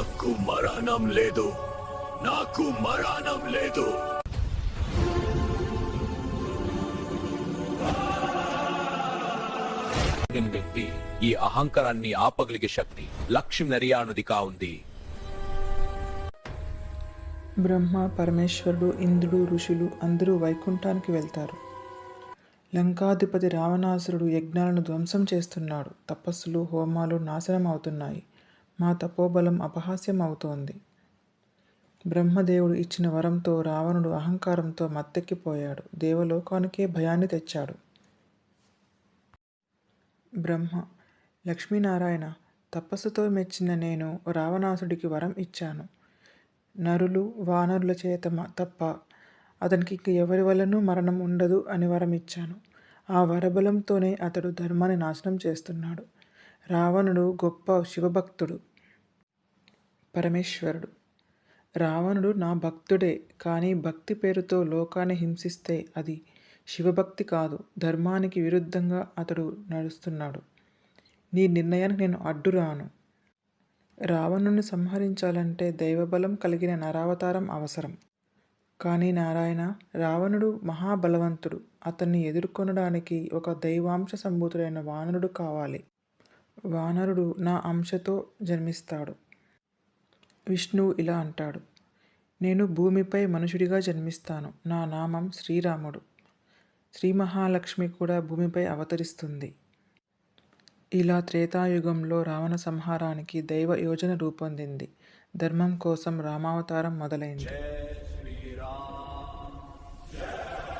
నాకు మరణం లేదు. నాకు మరణం లేదు. వ్యక్తి ఈ అహంకారాన్ని ఆపగలిగే శక్తి లక్ష్మి నరియానుదిగా ఉంది? బ్రహ్మ పరమేశ్వరుడు ఇంద్రుడు ఋషులు అందరూ వైకుంఠానికి వెళ్తారు. లంకాధిపతి రావణాసురుడు యజ్ఞాలను ధ్వంసం చేస్తున్నాడు. తపస్సులు హోమాలు నాశనం అవుతున్నాయి మా తపోబలం అపహాస్యం అవుతోంది బ్రహ్మదేవుడు ఇచ్చిన వరంతో రావణుడు అహంకారంతో మత్తెక్కిపోయాడు. దేవలోకానికే భయాన్ని తెచ్చాడు. బ్రహ్మ లక్ష్మీనారాయణ తపస్సుతో మెచ్చిన నేను రావణాసుడికి వరం ఇచ్చాను. నరులు వానరుల చేత తప్ప అతనికి ఎవరి వలనూ మరణం ఉండదు అని వరం ఇచ్చాను ఆ వరబలంతోనే అతడు ధర్మాన్ని నాశనం చేస్తున్నాడు. రావణుడు గొప్ప శివభక్తుడు పరమేశ్వరుడు. రావణుడు నా భక్తుడే కానీ భక్తి పేరుతో లోకాన్ని హింసిస్తే అది శివభక్తి కాదు ధర్మానికి విరుద్ధంగా అతడు నడుస్తున్నాడు. నీ నిర్ణయానికి నేను అడ్డురాను రావణుని సంహరించాలంటే దైవబలం కలిగిన నరావతారం అవసరం. కానీ నారాయణ రావణుడు మహాబలవంతుడు. అతన్ని ఎదుర్కొనడానికి ఒక దైవాంశ సంభూతుడైన వానరుడు కావాలి. వానరుడు నా అంశతో జన్మిస్తాడు. విష్ణువు ఇలా అంటాడు. నేను భూమిపై మనుషుడిగా జన్మిస్తాను. నా నామం శ్రీరాముడు. శ్రీ మహాలక్ష్మి కూడా భూమిపై అవతరిస్తుంది. ఇలా త్రేతాయుగంలో రావణ సంహారానికి దైవ యోజన రూపొందింది. ధర్మం కోసం రామావతారం మొదలైంది.